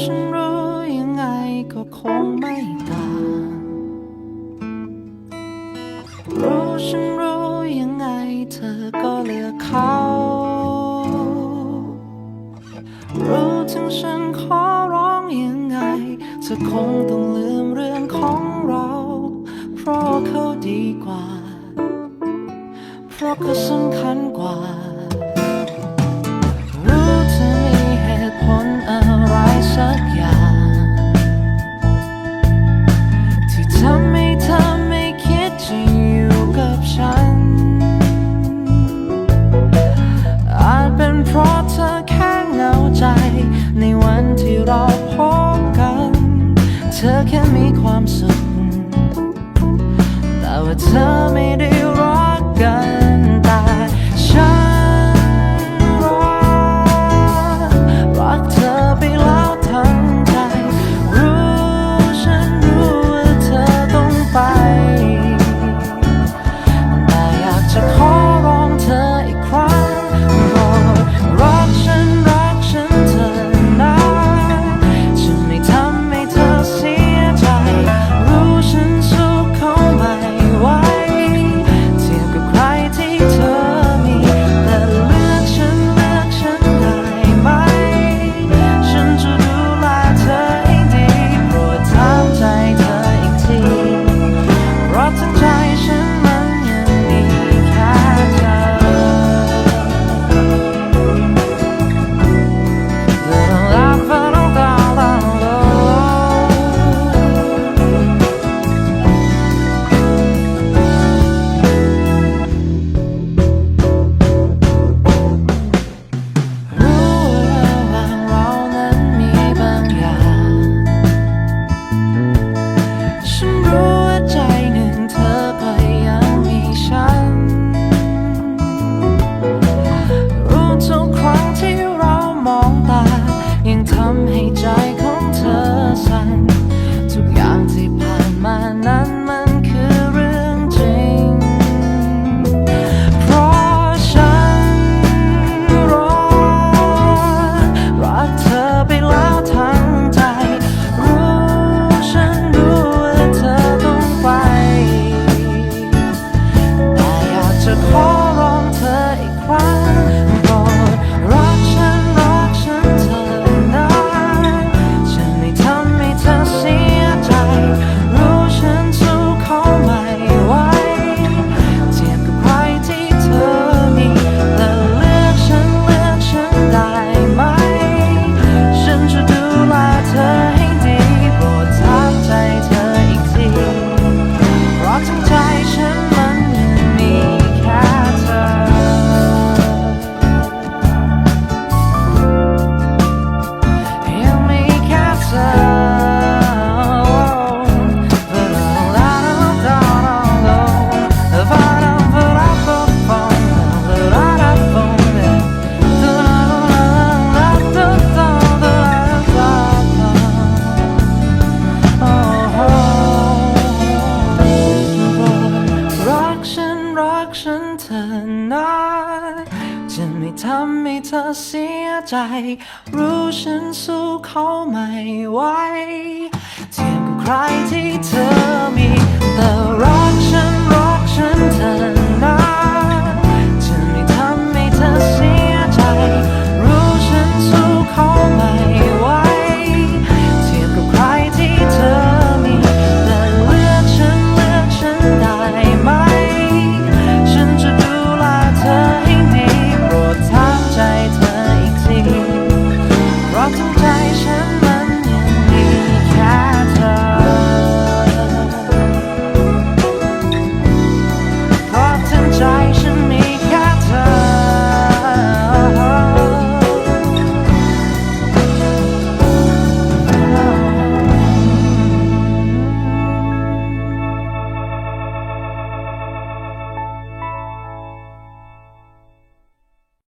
ฉันรู้ยังไงก็คงไม่ต่างรู้ฉันรู้ยังไงเธอก็เลือกเขา รู้ถึงฉันขอร้องยังไงเธอคงต้องลืมเรื่องของเรา เพราะเขาดีกว่า เพราะเขาสำคัญกว่า ที่ทำให้เธอไม่คิดจะอยู่กับฉัน อาจเป็นเพราะเธอแค่เหงาใจ ในวันที่เราพบกัน เธอแค่มีความสุข แต่ว่าเธอ น้อยจะไม่ทำให้เธอเสียใจ รู้ฉันสู้เขาไม่ไหวเทียบกับใครที่เธอมีแต่เรา